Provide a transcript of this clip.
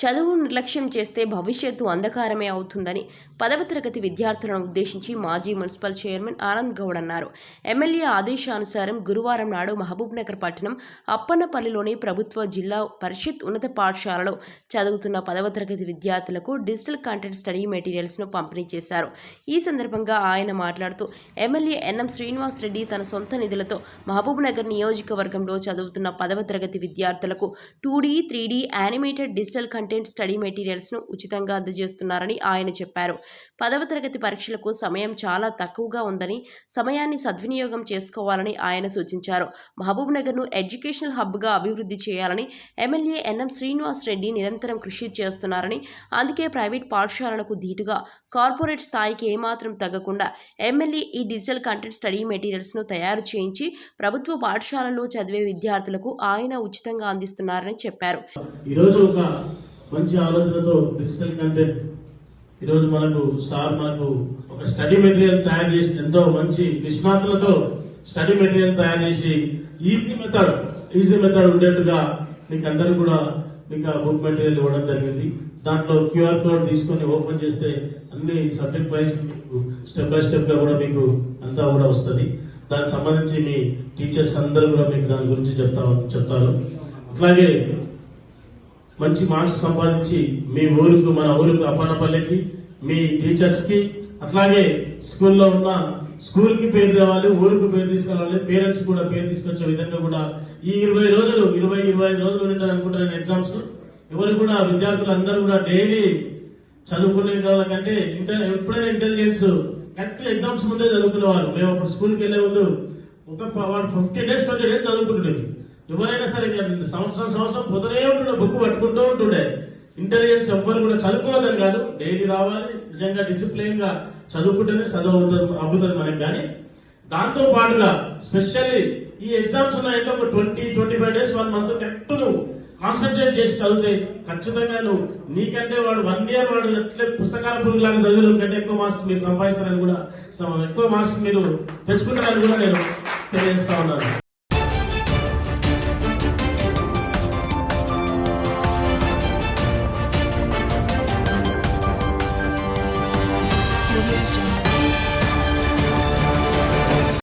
చదువు నిర్లక్ష్యం చేస్తే భవిష్యత్తు అంధకారమే అవుతుందని పదవ తరగతి విద్యార్థులను ఉద్దేశించి మాజీ మున్సిపల్ చైర్మన్ ఆనంద్ గౌడ్ అన్నారు. ఎమ్మెల్యే ఆదేశానుసారం గురువారం నాడు మహబూబ్నగర్ పట్టణం అప్పన్నపల్లిలోని ప్రభుత్వ జిల్లా పరిషత్ ఉన్నత పాఠశాలలో చదువుతున్న పదవ తరగతి విద్యార్థులకు డిజిటల్ కంటెంట్ స్టడీ మెటీరియల్స్ను పంపిణీ చేశారు. ఈ సందర్భంగా ఆయన మాట్లాడుతూ ఎమ్మెల్యే ఎన్ఎం శ్రీనివాస్ రెడ్డి తన సొంత నిధులతో మహబూబ్నగర్ నియోజకవర్గంలో చదువుతున్న పదవ తరగతి విద్యార్థులకు two D three D animated digital content content study మెటీరియల్స్ను ఉచితంగా అందజేస్తున్నారని ఆయన చెప్పారు. పదవ తరగతి పరీక్షలకు సమయం చాలా తక్కువగా ఉందని సమయాన్ని సద్వినియోగం చేసుకోవాలని ఆయన సూచించారు. మహబూబ్ నగర్ను ఎడ్యుకేషనల్ హబ్గా అభివృద్ధి చేయాలని ఎమ్మెల్యే ఎన్ఎం శ్రీనివాస్ రెడ్డి నిరంతరం కృషి చేస్తున్నారని అందుకే ప్రైవేట్ పాఠశాలలకు ధీటుగా కార్పొరేట్ స్థాయికి ఏమాత్రం తగ్గకుండా ఎమ్మెల్యే ఈ డిజిటల్ కంటెంట్ స్టడీ మెటీరియల్స్ను తయారు చేయించి ప్రభుత్వ పాఠశాలల్లో చదివే విద్యార్థులకు ఆయన ఉచితంగా అందిస్తున్నారని చెప్పారు. ఈరోజు ఒక మంచి ఆలోచనతో డిజిటల్ కంటెంట్ ఈరోజు మనకు సార్ మనకు ఒక స్టడీ మెటీరియల్ తయారు చేసి ఎంతో మంచి నిష్ణాతులతో స్టడీ మెటీరియల్ తయారు చేసి ఈజీ మెథడ్ ఈజీ మెథడ్ ఉండేట్టుగా మీకు అందరూ కూడా మీకు బుక్ మెటీరియల్ ఇవ్వడం జరిగింది. దాంట్లో క్యూఆర్ కోడ్ తీసుకొని ఓపెన్ చేస్తే అన్ని సబ్జెక్ట్ వైజ్ స్టెప్ బై స్టెప్గా కూడా మీకు అంతా కూడా వస్తుంది. దానికి సంబంధించి మీ టీచర్స్ అందరూ కూడా మీకు దాని గురించి చెప్తా చెప్తారు. అట్లాగే మంచి మార్క్స్ సంపాదించి మీ ఊరుకు మన ఊరుకు అప్పనపల్లికి మీ టీచర్స్కి అట్లాగే స్కూల్లో ఉన్న స్కూల్కి పేరు తేవాలి ఊరికి పేరు తీసుకురావాలి పేరెంట్స్ కూడా పేరు తీసుకొచ్చే విధంగా కూడా ఈ ఇరవై రోజులు ఇరవై ఇరవై ఐదు రోజులు ఉంటుంది అనుకుంటున్నాను ఎగ్జామ్స్. ఎవరు కూడా విద్యార్థులు అందరూ కూడా డైలీ చదువుకునే వాళ్ళకంటే ఇంటర్ ఎప్పుడైనా ఇంటెలిజెన్స్ కరెక్ట్ ఎగ్జామ్స్ ముందే చదువుకునేవారు. మేము అప్పుడు స్కూల్కి వెళ్ళే ముందు ఒక ఫిఫ్టీన్ డేస్ ట్వంటీ డేస్ చదువుకుంటుండే ఎవరైనా సరే సంవత్సరం సంవత్సరం పొద్దునే ఉంటుండే బుక్ పట్టుకుంటూ ఉంటుండే. ఇంటెలిజెన్స్ ఎవ్వరు కూడా చదువుకోవద్దని కాదు. డైలీ రావాలి నిజంగా డిసిప్లిన్గా చదువుకుంటేనే చదువు అవుతుంది అబ్బుతుంది మనకి కానీ. దాంతో పాటుగా స్పెషల్లీ ఈ ఎగ్జామ్స్ ఉన్నాయంటే ఒక twenty twenty five days one month correct నువ్వు కాన్సన్ట్రేట్ చేసి చదివితే ఖచ్చితంగా నువ్వు నీకంటే వాడు వన్ ఇయర్ వాడు ఎట్లే పుస్తకాల పురుగులాగా చదివిన కంటే ఎక్కువ మార్క్స్ మీరు సంపాదిస్తారని కూడా ఎక్కువ మార్క్స్ మీరు తెచ్చుకుంటారని కూడా నేను తెలియజేస్తా ఉన్నాను.